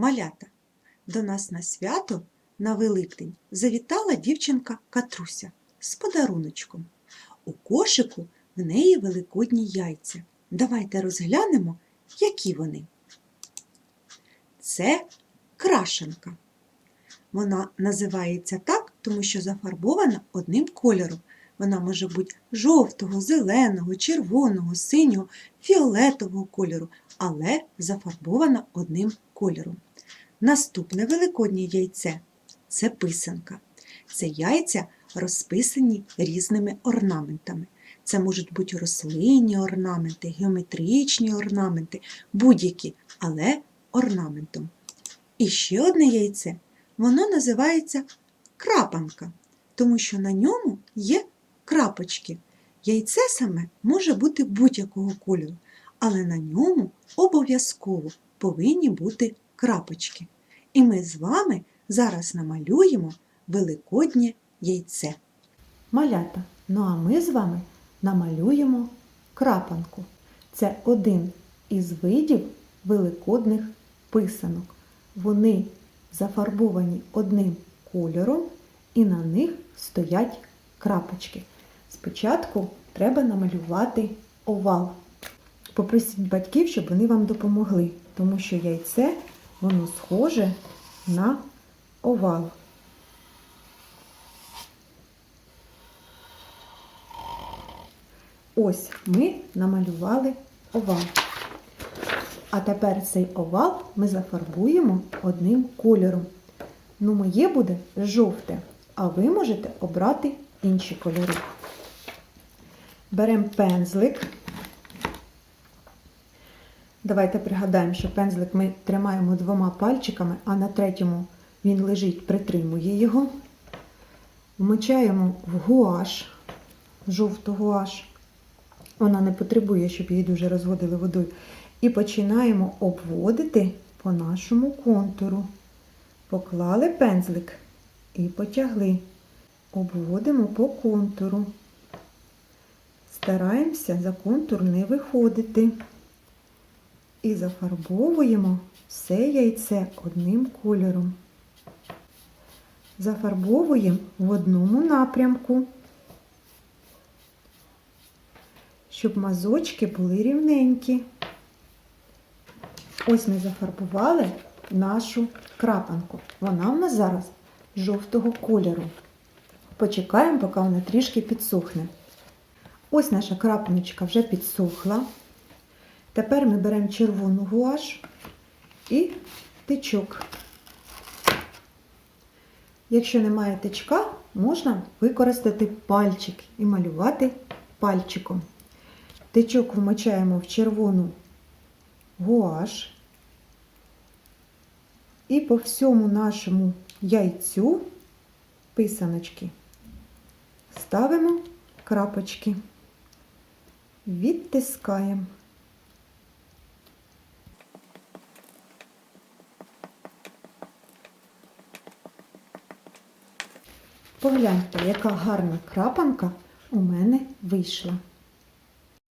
Малята, до нас на свято на Великдень завітала дівчинка Катруся з подаруночком. У кошику в неї великодні яйця. Давайте розглянемо, які вони. Це крашенка. Вона називається так, тому що зафарбована одним кольором. Вона може бути жовтого, зеленого, червоного, синього, фіолетового кольору, але зафарбована одним кольором. Наступне великоднє яйце це писанка. Це яйця розписані різними орнаментами. Це можуть бути рослинні орнаменти, геометричні орнаменти, будь-які, але орнаментом. І ще одне яйце, воно називається крапанка, тому що на ньому є крапочки. Яйце саме може бути будь-якого кольору, але на ньому обов'язково повинні бути крапочки. І ми з вами зараз намалюємо великоднє яйце. Малята, ну а ми з вами намалюємо крапанку. Це один із видів великодних писанок. Вони зафарбовані одним кольором і на них стоять крапочки. Спочатку треба намалювати овал. Попросіть батьків, щоб вони вам допомогли, тому що яйце воно схоже на овал. Ось ми намалювали овал. А тепер цей овал ми зафарбуємо одним кольором. Ну, моє буде жовте, а ви можете обрати інші кольори. Беремо пензлик. Давайте пригадаємо, що пензлик ми тримаємо двома пальчиками, а на третьому він лежить, притримує його. Вмочаємо в гуаш, жовту гуаш. Вона не потребує, щоб її дуже розводили водою. І починаємо обводити по нашому контуру. Поклали пензлик і потягли. Обводимо по контуру. Стараємося за контур не виходити. І зафарбовуємо все яйце одним кольором. Зафарбовуємо в одному напрямку, щоб мазочки були рівненькі. Ось ми зафарбували нашу крапанку. Вона в нас зараз жовтого кольору. Почекаємо, поки вона трішки підсохне. Ось наша крапаночка вже підсохла. Тепер ми беремо червону гуаш і тичок. Якщо немає тичка, можна використати пальчик і малювати пальчиком. Тичок вмочаємо в червону гуаш і по всьому нашому яйцю писаночки ставимо крапочки, відтискаємо. Погляньте, яка гарна крапанка у мене вийшла.